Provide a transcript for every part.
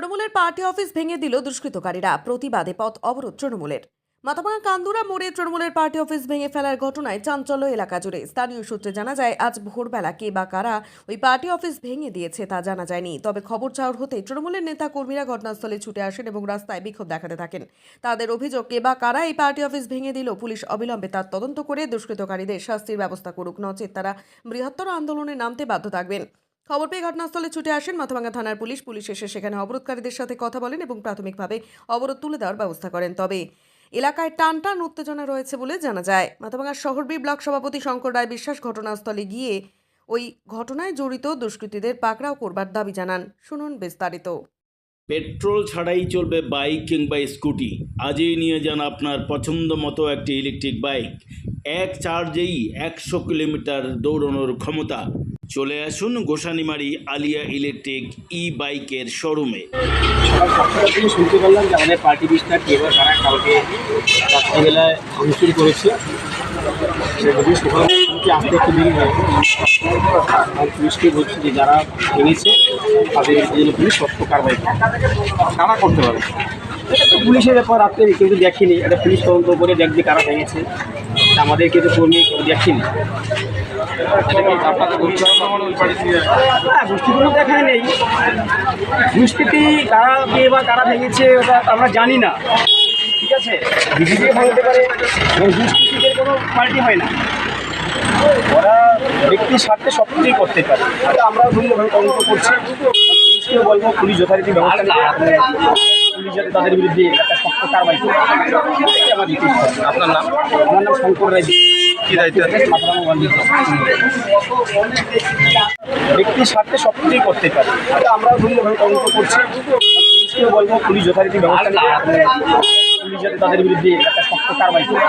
তৃণমূলের party office ভেঙে দিল দুষ্কৃতকারীরা। প্রতিবাদে পথ অবরোধ তৃণমূলের। মাথাভাঙা কান্দুরা মোড়ে তৃণমূলের পার্টি অফিস ভেঙে ফেলার ঘটনায় চাঞ্চল্য এলাকা জুড়ে। স্থানীয় সূত্রে জানা যায়, আজ ভোরবেলা কে বা কারা ওই পার্টি অফিস ভেঙে দিয়েছে তা জানা যায়নি। তবে খবর চাওয়ার হতে তৃণমূলের নেতা কর্মীরা ঘটনাস্থলে ছুটে আসেন এবং রাস্তায় বিক্ষোভ দেখাতে থাকেন। তাদের অভিযোগ, কে বা কারা এই পার্টি অফিস ভেঙে দিল, পুলিশ অবিলম্বে তার তদন্ত করে দুষ্কৃতকারীদের শাস্তির ব্যবস্থা করুক। নচেত তারা বৃহত্তর আন্দোলনে নামতে বাধ্য থাকবেন। খবর পেয়ে ঘটনাস্থলে ছুটে আসেন মাথাভাঙ্গা থানার পুলিশ। পুলিশ এসে সেখানে অবরোধকারীদের সাথে কথা বলেন এবং প্রাথমিকভাবে অবরোধ তুলে দেওয়ার ব্যবস্থা করেন। তবে এলাকায় টান টান উত্তেজনা রয়েছে বলে জানা যায়। মাথাভাঙ্গার শহরবী ব্লক সভাপতি শঙ্কর রায় বিশ্বাস ঘটনাস্থলে গিয়ে ওই ঘটনায় জড়িত দুষ্কৃতীদের পাকড়াও করবার দাবি জানান। শুনুন বিস্তারিত। পেট্রোল ছাড়াই চলবে বাইক কিংবা স্কুটি। আজই নিয়ে যান আপনার পছন্দ মতো একটি ইলেকট্রিক বাইক। এক চার্জেই একশো কিলোমিটার দৌড়ানোর ক্ষমতা। চলে আসুন গোসানিমারি আলিয়া ইলেকট্রিক ই বাইকের শোরুমে। শুনতে পারলাম যে আমাদের পার্টি করেছে একটু পুলিশকে যে যারা ভেঙেছে তাদের যেন পুলিশ কারা করতে এটা তো পুলিশের ব্যাপার রাত্রে কিন্তু দেখেনি, এটা পুলিশ তদন্ত করে দেখবে কারা ভেঙেছে। আমাদেরকে তো কর্মী দেখেনি। হ্যাঁ গোষ্ঠী কোনো দেখায় নেই। দুষ্কৃতি কারা কে বা কারা ভেঙেছে, ওটা আমরা জানি না। ঠিক আছে? বিজেপি ভাঙতে পারে দুষ্কৃতিদের কোনো পার্টি হয় না। ওরা ব্যক্তির স্বার্থে সব কিছুই করতে পারে। এটা আমরাও ধন্যভাবে তদন্ত করছি। পুলিশকেও বলব, পুলিশ যথারীতি ব্যবস্থা পুলিশ যাতে তাদের বিরুদ্ধে একটা শক্ত কারবাই করে আমার রিকোয়েস্ট আপনার নাম? আমার নাম শঙ্কর রায়। কি দায়িত্ব? ব্যক্তির স্বার্থে সব কিছুই করতে পারে। আমরাও ধন্যভাবে তদন্ত করছি। পুলিশকেও বলব পুলিশ যথারীতি ব্যবস্থা পুলিশ যাতে তাদের বিরুদ্ধে একটা শক্ত কারবাই করে।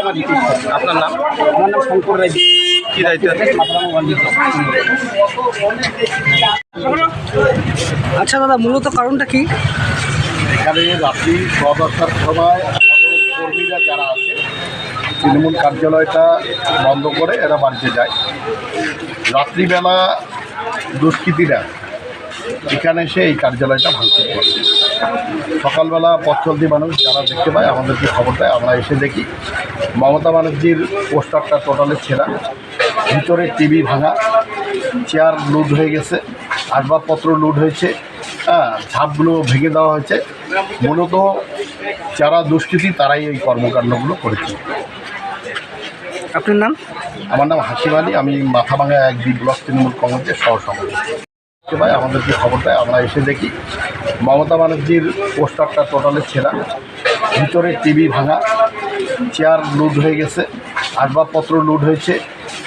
আমার রিকোয়েস্ট আপনার নাম? আমার নাম শঙ্কর রায়। কি দায়িত্ব? আচ্ছা দাদা মূলত কারণটা কি? এখানে রাত্রি সোয়া দশটার সময় আমাদের কর্মীরা যারা আছে, তৃণমূল কার্যালয়টা বন্ধ করে এরা বাড়িতে যায়। রাত্রিবেলা দুষ্কৃতীরা এখানে এসে এই কার্যালয়টা ভাঙচুর করে সকালবেলা পথ চলতি মানুষ যারা দেখতে পায়, আমাদেরকে খবর দেয়, আমরা এসে দেখি। মমতা ব্যানার্জির পোস্টারটা টোটালে ছেঁড়া। ভিতরে টিভি ভাঙা, চেয়ার লুট হয়ে গেছে, আসবাবপত্র লুট হয়েছে। হ্যাঁ ঝাপগুলো ভেঙে দেওয়া হয়েছে। মূলত যারা দুষ্কৃতী তারাই এই কর্মকাণ্ডগুলো করেছে। আপনার নাম? আমার নাম হাসিম আলী। আমি মাথাভাঙা এক দুই ব্লক তৃণমূল কংগ্রেসের সহ সভাপতি দেখতে পাই আমাদেরকে খবর দেয় আমরা এসে দেখি মমতা ব্যানার্জির পোস্টারটা টোটালে ছেঁড়া। ভিতরে টিভি ভাঙা চেয়ার লুট হয়ে গেছে আসবাবপত্র লুট হয়েছে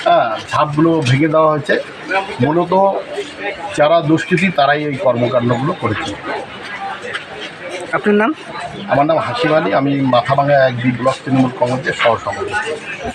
হ্যাঁ ঝাপগুলো ভেঙে দেওয়া হয়েছে। মূলত যারা দুষ্কৃতি তারাই এই কর্মকাণ্ডগুলো করেছে। আপনার নাম? আমার নাম হাসিম আলী। আমি মাথাভাঙা এক বি ব্লক তৃণমূল কংগ্রেসের সহ সভাপতি